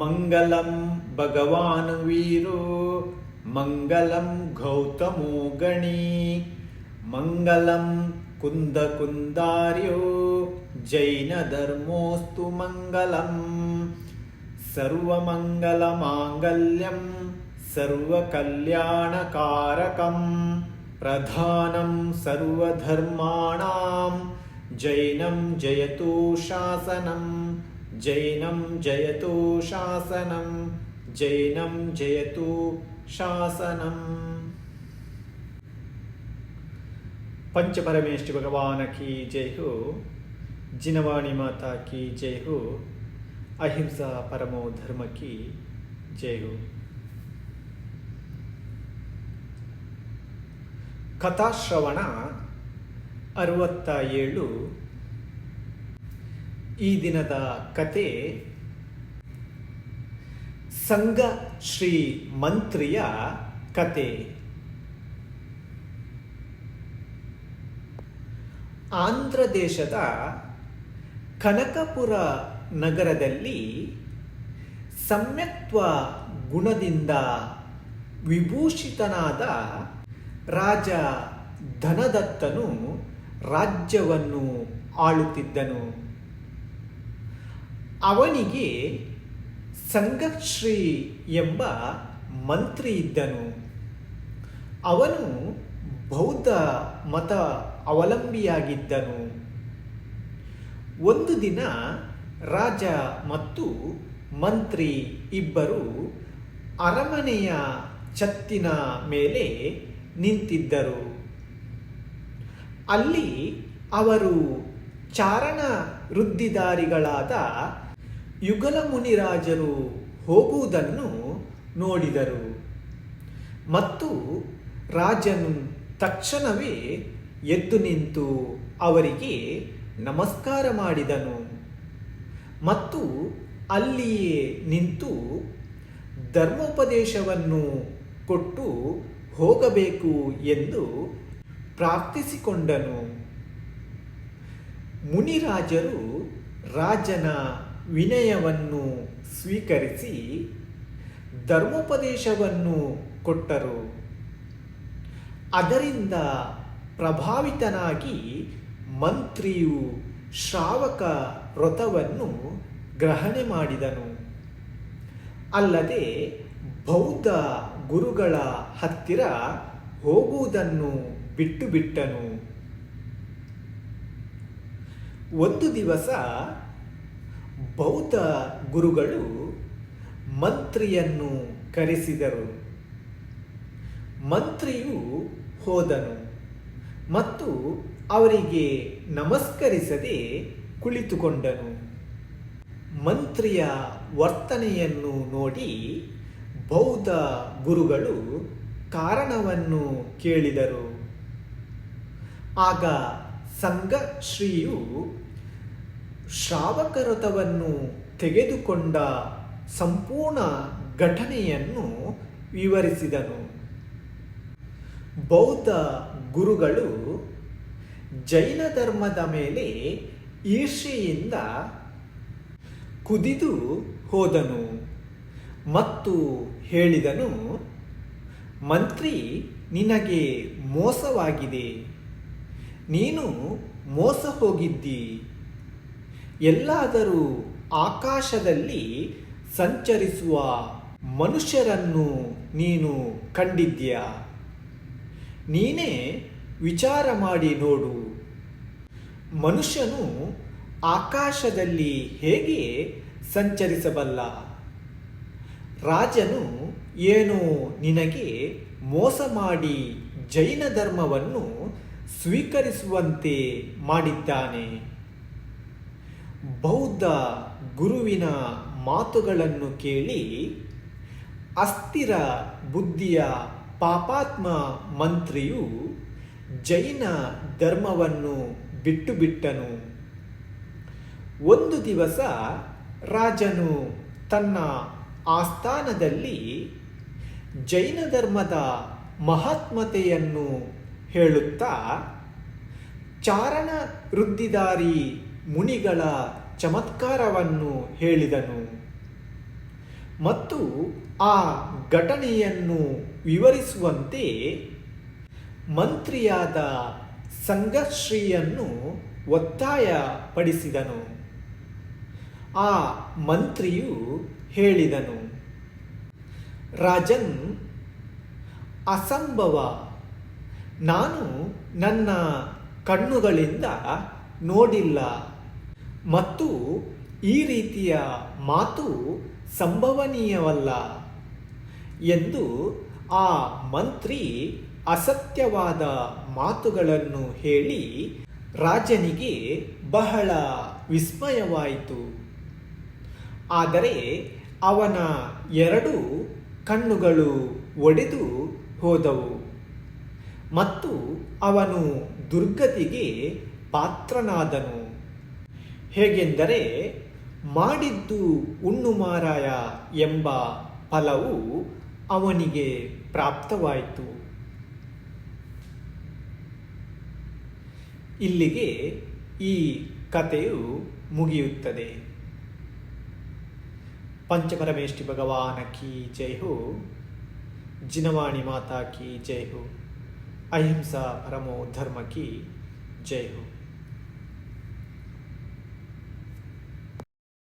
मङ्गलं भगवान् वीरो मङ्गलं गौतमो गणी मङ्गलं कुन्दकुन्दार्यो जैनधर्मोऽस्तु मङ्गलम् सर्वमङ्गलमाङ्गल्यं सर्वकल्याणकारकं प्रधानं सर्वधर्माणां जैनं जयतु शासनम् జైనం జయతు శాసనం జైనం జయతు శాసనం. పంచపరమేశ్వర భగవానకి జైహు జినవాణి మాతాకి జైహు అహింస పరమో ధర్మకి జైహు. కథాశ్రవణ అరవత్త ಏಳು ಈ ದಿನದ ಕತೆ ಸಂಘ ಶ್ರೀ ಮಂತ್ರಿಯ ಕತೆ. ಆಂಧ್ರ ದೇಶದ ಕನಕಪುರ ನಗರದಲ್ಲಿ ಸಮ್ಯಕ್ತ್ವ ಗುಣದಿಂದ ವಿಭೂಷಿತನಾದ ರಾಜ ಧನದತ್ತನು ರಾಜ್ಯವನ್ನು ಆಳುತ್ತಿದ್ದನು. ಅವನಿಗೆ ಸಂಗಶ್ರೀ ಎಂಬ ಮಂತ್ರಿ ಇದ್ದನು. ಅವನು ಬೌದ್ಧ ಮತ ಅವಲಂಬಿಯಾಗಿದ್ದನು. ಒಂದು ದಿನ ರಾಜ ಮತ್ತು ಮಂತ್ರಿ ಇಬ್ಬರು ಅರಮನೆಯ ಛತ್ತಿನ ಮೇಲೆ ನಿಂತಿದ್ದರು. ಅಲ್ಲಿ ಅವರು ಚಾರಣ ವೃದ್ಧಿದಾರಿಗಳಾದ ಯುಗಲ ಮುನಿರಾಜರು ಹೋಗುವುದನ್ನು ನೋಡಿದರು. ಮತ್ತು ರಾಜನು ತಕ್ಷಣವೇ ಎದ್ದು ನಿಂತು ಅವರಿಗೆ ನಮಸ್ಕಾರ ಮಾಡಿದನು. ಮತ್ತು ಅಲ್ಲಿಯೇ ನಿಂತು ಧರ್ಮೋಪದೇಶವನ್ನು ಕೊಟ್ಟು ಹೋಗಬೇಕು ಎಂದು ಪ್ರಾರ್ಥಿಸಿಕೊಂಡನು. ಮುನಿರಾಜರು ರಾಜನ ವಿನಯವನ್ನು ಸ್ವೀಕರಿಸಿ ಧರ್ಮೋಪದೇಶವನ್ನು ಕೊಟ್ಟರು. ಅದರಿಂದ ಪ್ರಭಾವಿತನಾಗಿ ಮಂತ್ರಿಯು ಶ್ರಾವಕ ವ್ರತವನ್ನು ಗ್ರಹಣೆ ಮಾಡಿದನು. ಅಲ್ಲದೆ ಬೌದ್ಧ ಗುರುಗಳ ಹತ್ತಿರ ಹೋಗುವುದನ್ನು ಬಿಟ್ಟು ಬಿಟ್ಟನು ಒಂದು ದಿವಸ ಬೌದ್ಧ ಗುರುಗಳು ಮಂತ್ರಿಯನ್ನು ಕರೆಸಿದರು. ಮಂತ್ರಿಯು ಹೋದನು ಮತ್ತು ಅವರಿಗೆ ನಮಸ್ಕರಿಸದೆ ಕುಳಿತುಕೊಂಡನು. ಮಂತ್ರಿಯ ವರ್ತನೆಯನ್ನು ನೋಡಿ ಬೌದ್ಧ ಗುರುಗಳು ಕಾರಣವನ್ನು ಕೇಳಿದರು. ಆಗ ಸಂಘ ಶ್ರಾವಕರಥವನ್ನು ತೆಗೆದುಕೊಂಡ ಸಂಪೂರ್ಣ ಘಟನೆಯನ್ನು ವಿವರಿಸಿದನು. ಬೌದ್ಧ ಗುರುಗಳು ಜೈನ ಧರ್ಮದ ಮೇಲೆ ಈರ್ಷೆಯಿಂದ ಕುದಿದು ಹೋದನು ಮತ್ತು ಹೇಳಿದನು, ಮಂತ್ರಿ, ನಿನಗೆ ಮೋಸವಾಗಿದೆ. ನೀನು ಮೋಸ ಹೋಗಿದ್ದಿ ಎಲ್ಲಾದರೂ ಆಕಾಶದಲ್ಲಿ ಸಂಚರಿಸುವ ಮನುಷ್ಯರನ್ನು ನೀನು ಕಂಡಿದ್ಯಾ? ನೀನೇ ವಿಚಾರ ಮಾಡಿ ನೋಡು. ಮನುಷ್ಯನು ಆಕಾಶದಲ್ಲಿ ಹೇಗೆ ಸಂಚರಿಸಬಲ್ಲ? ರಾಜನು ಏನು ನಿನಗೆ ಮೋಸ ಮಾಡಿ ಜೈನ ಧರ್ಮವನ್ನು ಸ್ವೀಕರಿಸುವಂತೆ ಮಾಡಿದ್ದಾನೆ? ಬೌದ್ಧ ಗುರುವಿನ ಮಾತುಗಳನ್ನು ಕೇಳಿ ಅಸ್ಥಿರ ಬುದ್ಧಿಯ ಪಾಪಾತ್ಮ ಮಂತ್ರಿಯು ಜೈನ ಧರ್ಮವನ್ನು ಬಿಟ್ಟು ಬಿಟ್ಟನು ಒಂದು ದಿವಸ ರಾಜನು ತನ್ನ ಆಸ್ಥಾನದಲ್ಲಿ ಜೈನ ಧರ್ಮದ ಮಹಾತ್ಮತೆಯನ್ನು ಹೇಳುತ್ತಾ, ಚಾರಣ ವೃದ್ಧಿದಾರಿ ಮುನಿಗಳ ಚಮತ್ಕಾರವನ್ನು ಹೇಳಿದನು. ಮತ್ತು ಆ ಘಟನೆಯನ್ನು ವಿವರಿಸುವಂತೆ ಮಂತ್ರಿಯಾದ ಸಂಘಶ್ರೀಯನ್ನು ಒತ್ತಾಯಪಡಿಸಿದನು. ಆ ಮಂತ್ರಿಯು ಹೇಳಿದನು, ರಾಜನ್, ಅಸಂಭವ. ನಾನು ನನ್ನ ಕಣ್ಣುಗಳಿಂದ ನೋಡಿಲ್ಲ. ಮತ್ತು ಈ ರೀತಿಯ ಮಾತು ಸಂಭವನೀಯವಲ್ಲ ಎಂದು ಆ ಮಂತ್ರಿ ಅಸತ್ಯವಾದ ಮಾತುಗಳನ್ನು ಹೇಳಿ ರಾಜನಿಗೆ ಬಹಳ ವಿಸ್ಮಯವಾಯಿತು. ಆದರೆ ಅವನ ಎರಡು ಕಣ್ಣುಗಳು ಒಡೆದು ಹೋದವು ಮತ್ತು ಅವನು ದುರ್ಗತಿಗೆ ಪಾತ್ರನಾದನು. ಹೇಗೆಂದರೆ, ಮಾಡಿದ್ದು ಉಣ್ಣು ಮಾರಾಯ ಎಂಬ ಫಲವು ಅವನಿಗೆ ಪ್ರಾಪ್ತವಾಯಿತು. ಇಲ್ಲಿಗೆ ಈ ಕಥೆಯು ಮುಗಿಯುತ್ತದೆ. ಪಂಚಪರಮೇಷ್ಠಿ ಭಗವಾನ ಕಿ ಜೈ ಹೋ, ಜಿನವಾಣಿ ಮಾತಾ ಕಿ ಜೈ ಹೋ, ಅಹಿಂಸಾ ಪರಮೋ ಧರ್ಮ ಕಿ ಜೈ ಹೋ.